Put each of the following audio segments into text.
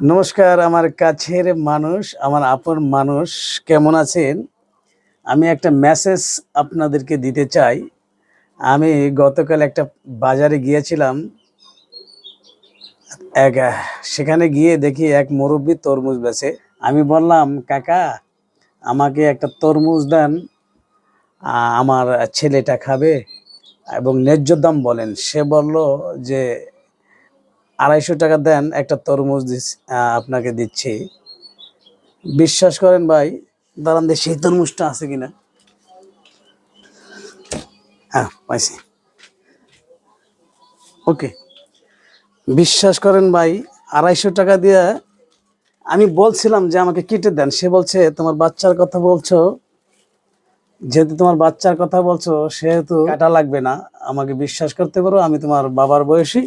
নমস্কার, আমার কাছের মানুষ, আমার আপন মানুষ, কেমন আছেন? আমি একটা মেসেজ আপনাদেরকে দিতে চাই। আমি গতকাল একটা বাজারে গিয়েছিলাম। এক, সেখানে গিয়ে দেখি এক মুরব্বী তরমুজ বেছে আমি বললাম, কাকা, আমাকে একটা তরমুজ দেন। আমার ছেলেটা খাবে এবং ন্যায্য দাম বলেন। সে বলল যে আড়াইশো টাকা দেন একটা তরমুজ আপনাকে দিচ্ছি। বিশ্বাস করেন ভাই দাঁড়ান দিয়ে সেই তরমুজটা আছে কিনা। হ্যাঁ পাইছি। ওকে। বিশ্বাস করেন ভাই আড়াইশো টাকা দিয়ে আমি বলছিলাম যে আমাকে কেটে দেন। সে বলছে তোমার বাচ্চার কথা বলছো। যেহেতু তোমার বাচ্চার কথা বলছো সেহেতু কাটা লাগবে না। আমাকে বিশ্বাস করতে পারো আমি তোমার বাবার বয়সী।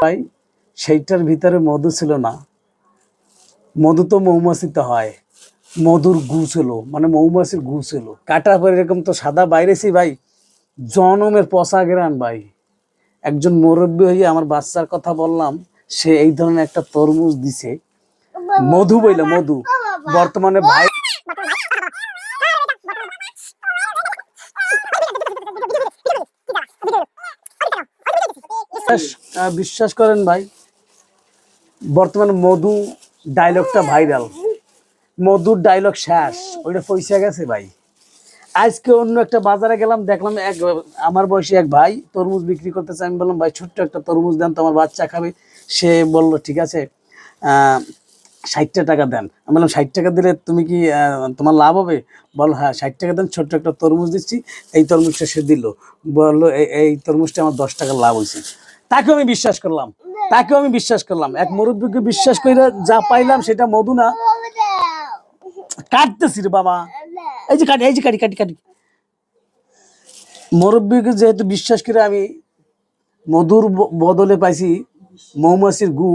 ভাই সেইটার ভিতরে মধু ছিল না। মধু তো মৌমাছিতে হয়। মধুর গু ছিল মানে মৌমাছির গু ছিল। কাটার পর এরকম তো সাদা বাইরেছি ভাই। জনমের পচা গেরান ভাই। একজন মুরব্বী হয়ে আমার বাচ্চার কথা বললাম সে এই ধরনের একটা তরমুজ দিছে। মধু বইলে মধু। বর্তমানে ভাই বিশ্বাস- করেন ভাই, বর্তমানে মধু ডায়লগটা ভাইরাল মধুর ডায়লগ শেষ, ওইটা পয়সা গেছে ভাই। আজকে অন্য একটা বাজারে গেলাম, দেখলাম এক, আমার বয়সী এক ভাই তরমুজ বিক্রি করতেছে। আমি বললাম, ভাই, ছোট্ট একটা তরমুজ দেন তো আমার বাচ্চা খাবে। সে বলল, ঠিক আছে ষাটটা টাকা দেন। আমি বললাম, ষাট টাকা দিলে তুমি কি তোমার লাভ হবে? বল হ্যাঁ ষাট টাকা দেন, ছোট্ট একটা তরমুজ দিচ্ছি। এই তরমুজটা সে দিল। বলল এই তরমুজটা আমার দশ টাকা লাভ হয়েছে। তাকেও আমি বিশ্বাস করলাম। তাকেও আমি বিশ্বাস করলাম। এক মুরব্বীকে বিশ্বাস করে যা পাইলাম সেটা মধু না কাটতেছি রে বাবা। এই যে কাটি এই যে কাটি কাটি কাটি। মুরব্বীকে যেহেতু বিশ্বাস করে আমি মধুর বদলে পাইছি মৌমাছির গু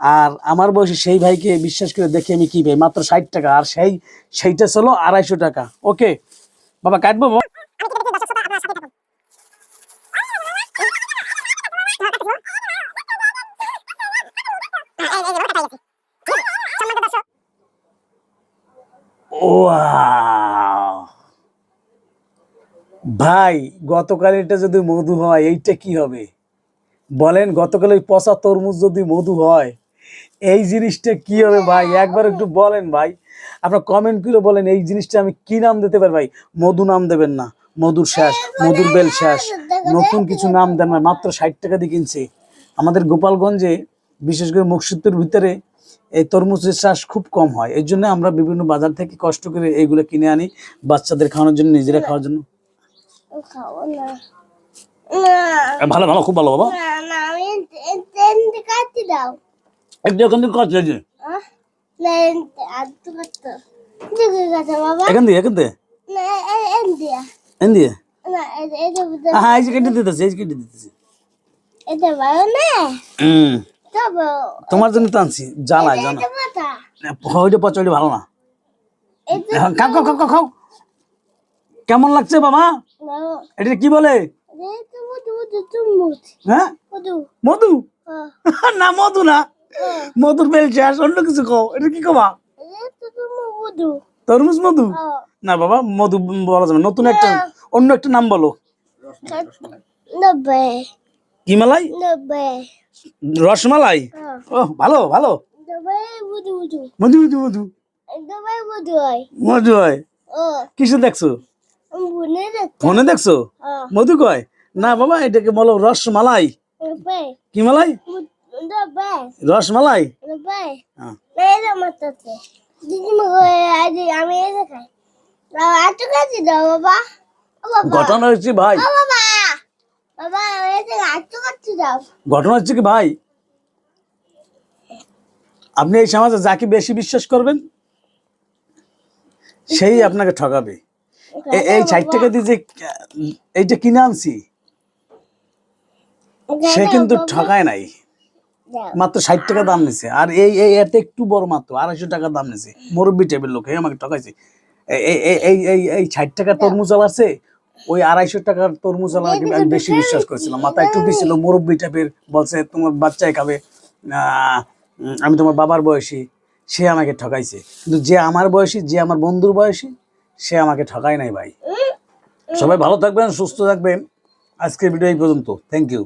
আর আমার বয়সে সেই ভাইকে বিশ্বাস করে দেখি আমি কি পাই মাত্র ষাট টাকা আর সেই সেইটা ছিল আড়াইশো টাকা। ওকে? বাবা কাটবো? ভাই, গতকাল এটা যদি মধু হয়, এইটা কি হবে? বলেন, গতকাল ওই পচা তরমুজ যদি মধু হয়, এই জিনিসটা কি হবে ভাই? একবার একটু বলেন ভাই। আপনার কমেন্ট করে বলেন, এই জিনিসটা আমি কি নাম দিতে পারি? ভাই, মধু নাম দেবেন না। মধুর শেষ মধুর বেল শেষ নতুন কিছু নাম দেন মাত্র ষাট টাকা দিয়ে কিনছে। আমাদের গোপালগঞ্জে, বিশেষ করে মুর্শিদপুর ভিতরে এই তরমুজের চাষ খুব কম হয়। এই জন্য আমরা বিভিন্ন বাজার থেকে কষ্ট করে এইগুলো কিনে আনি বাচ্চাদের খাওয়ানোর জন্য নিজেরা খাওয়ার জন্য। ভালো ভালো খুব ভালো বাবা। না না আমি ট্রেন কাটি দাও। একটু থেকে এখান দিয়ে দিয়ে। দিয়ে। বুঝতে হ্যাঁ এই যে কেটে দিতেছে এই যে কেটে দিতেছে। এটা ভালো না। হুম। তবে তোমার জন্য তো আনছি জানা এটা ওইটা পচা ভালো না। খাও খাও খাও খাও খাও। কেমন লাগছে বাবা? এটা কি বলে? চুমুচ হ্যাঁ? মধু। না মধু না। মধুর বেল শেষ অন্য কিছু খাও। এটা কি বুঝু তরমুজ মধু? না বাবা মধু বলা যাবে নতুন একটা অন্য একটা নাম বলো। কি মালাই রসমালাই? ও ভালো ভালো। মধু মধু। মধু মধু হয়। কিছু দেখছ? ফোনে দেখছ। মধু কয়? না বাবা এটাকে বলো রসমালাই। কি মালাই রসমালাই? ঘটনা হচ্ছে ভাই। ঘটনা হচ্ছে কি ভাই? আপনি এই সমাজে যাকে বেশি বিশ্বাস করবেন সেই আপনাকে ঠকাবে। এই ষাট টাকা দিয়ে যে এইটা কিনে আনছি সে কিন্তু ঠকায় নাই। মাত্র ষাট টাকা দাম নিছে। আর এই এই এতে একটু বড় মাত্র আড়াইশো টাকা দাম নিছে। মুরব্বী টেবিল লোক আমাকে ঠকাইছে। এই এই এই ষাট টাকা তরমুজ আছে ওই আড়াইশো টাকার তরমুজ আমি বেশি বিশ্বাস করেছিলাম। মাথায় টুপি ছিল মুরব্বী টাইপের বলছে তোমার বাচ্চায় খাবে আমি তোমার বাবার বয়সী সে আমাকে ঠকাইছে। কিন্তু যে আমার বয়সী যে আমার বন্ধুর বয়সী সে আমাকে ঠকায় নাই ভাই। সবাই ভালো থাকবেন সুস্থ থাকবেন। আজকের ভিডিও এই পর্যন্ত। Thank you